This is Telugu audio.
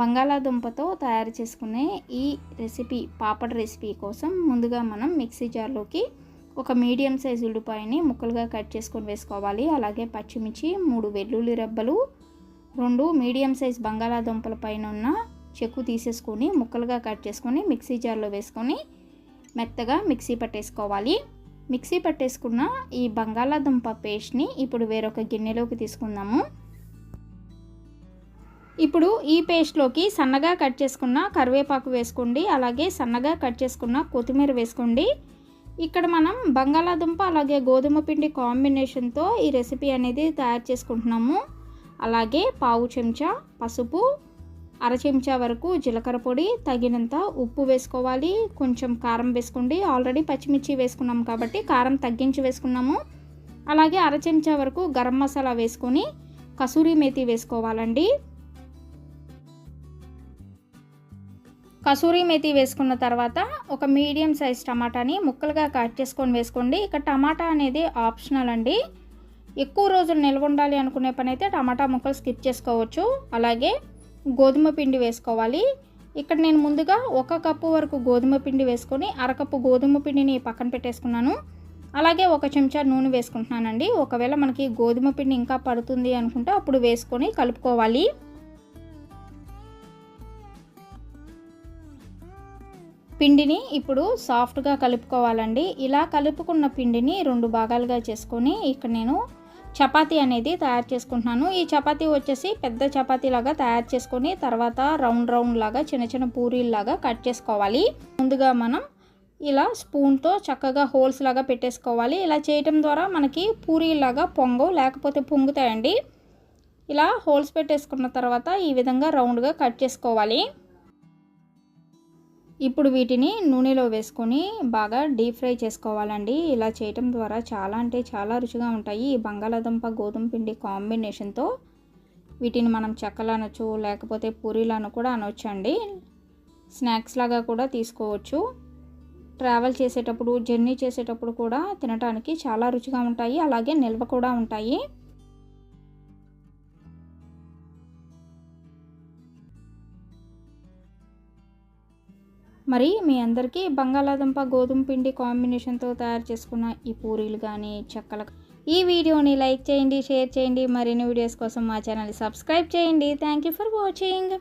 బంగాళాదుంపతో తయారు చేసుకునే ఈ రెసిపీ పాపడ్ రెసిపీ కోసం ముందుగా మనం మిక్సీ జార్లోకి ఒక మీడియం సైజ్ ఉల్లిపాయని ముక్కలుగా కట్ చేసుకొని వేసుకోవాలి. అలాగే పచ్చిమిర్చి మూడు వెల్లుల్లి రెబ్బలు రెండు మీడియం సైజ్ బంగాళాదుంపల పైన ఉన్న చెక్కు తీసేసుకొని ముక్కలుగా కట్ చేసుకొని మిక్సీ జార్లో వేసుకొని మెత్తగా మిక్సీ పట్టేసుకోవాలి. మిక్సీ పట్టేసుకున్న ఈ బంగాళాదుంప పేస్ట్ని ఇప్పుడు వేరొక గిన్నెలోకి తీసుకుందాము. ఇప్పుడు ఈ పేస్ట్లోకి సన్నగా కట్ చేసుకున్న కరివేపాకు వేసుకోండి అలాగే సన్నగా కట్ చేసుకున్న కొత్తిమీర వేసుకోండి. ఇక్కడ మనం బంగాళాదుంప అలాగే గోధుమ పిండి కాంబినేషన్తో ఈ రెసిపీ అనేది తయారు చేసుకుంటున్నాము. అలాగే పావు చెంచా పసుపు అర చెంచా వరకు జీలకర్ర పొడి తగినంత ఉప్పు వేసుకోవాలి. కొంచెం కారం వేసుకోండి. ఆల్రెడీ పచ్చిమిర్చి వేసుకున్నాం కాబట్టి కారం తగ్గించి వేసుకున్నాము. అలాగే అర చెంచా వరకు గరం మసాలా వేసుకొని కసూరి మేతి వేసుకోవాలండి. కసూరి మేతి వేసుకున్న తర్వాత ఒక మీడియం సైజ్ టమాటాని ముక్కలుగా కట్ చేసుకొని వేసుకోండి. ఇక టమాటా అనేది ఆప్షనల్ అండి. ఎక్కువ రోజులు నిల్వ ఉండాలి అనుకునే పని అయితే టమాటా ముక్కలు స్కిప్ చేసుకోవచ్చు. అలాగే గోధుమ పిండి వేసుకోవాలి. ఇక్కడ నేను ముందుగా ఒక కప్పు వరకు గోధుమ పిండి వేసుకొని అరకప్పు గోధుమ పిండిని పక్కన పెట్టేసుకున్నాను. అలాగే ఒక చెంచా నూనె వేసుకుంటున్నానండి. ఒకవేళ మనకి గోధుమ పిండి ఇంకా పడుతుంది అనుకుంటే అప్పుడు వేసుకొని కలుపుకోవాలి. పిండిని ఇప్పుడు సాఫ్ట్గా కలుపుకోవాలండి. ఇలా కలుపుకున్న పిండిని రెండు భాగాలుగా చేసుకొని ఇక్కడ నేను చపాతీ అనేది తయారు చేసుకుంటున్నాను. ఈ చపాతీ వచ్చేసి పెద్ద చపాతీ లాగా తయారు చేసుకొని తర్వాత రౌండ్ రౌండ్ లాగా చిన్న చిన్న పూరీల్లాగా కట్ చేసుకోవాలి. ముందుగా మనం ఇలా స్పూన్తో చక్కగా హోల్స్ లాగా పెట్టేసుకోవాలి. ఇలా చేయటం ద్వారా మనకి పూరీలాగా పొంగవు లేకపోతే పొంగుతాయండి. ఇలా హోల్స్ పెట్టేసుకున్న తర్వాత ఈ విధంగా రౌండ్గా కట్ చేసుకోవాలి. ఇప్పుడు వీటిని నూనెలో వేసుకొని బాగా డీప్ ఫ్రై చేసుకోవాలండి. ఇలా చేయటం ద్వారా చాలా అంటే చాలా రుచిగా ఉంటాయి. ఈ బంగాళాదుంప గోధుమ పిండి కాంబినేషన్తో వీటిని మనం చెక్కలు అనొచ్చు లేకపోతే పూరీలను కూడా అనొచ్చండి. స్నాక్స్ లాగా కూడా తీసుకోవచ్చు. ట్రావెల్ చేసేటప్పుడు జర్నీ చేసేటప్పుడు కూడా తినడానికి చాలా రుచిగా ఉంటాయి. అలాగే నిల్వ కూడా ఉంటాయి. మరి మీ అందరికీ బంగాళాదుంప గోధుమ పిండి కాంబినేషన్తో తయారు చేసుకున్న ఈ పూరీలు కానీ చెక్కల ఈ వీడియోని లైక్ చేయండి షేర్ చేయండి. మరిన్ని వీడియోస్ కోసం మా ఛానల్ సబ్స్క్రైబ్ చేయండి. Thank you for watching.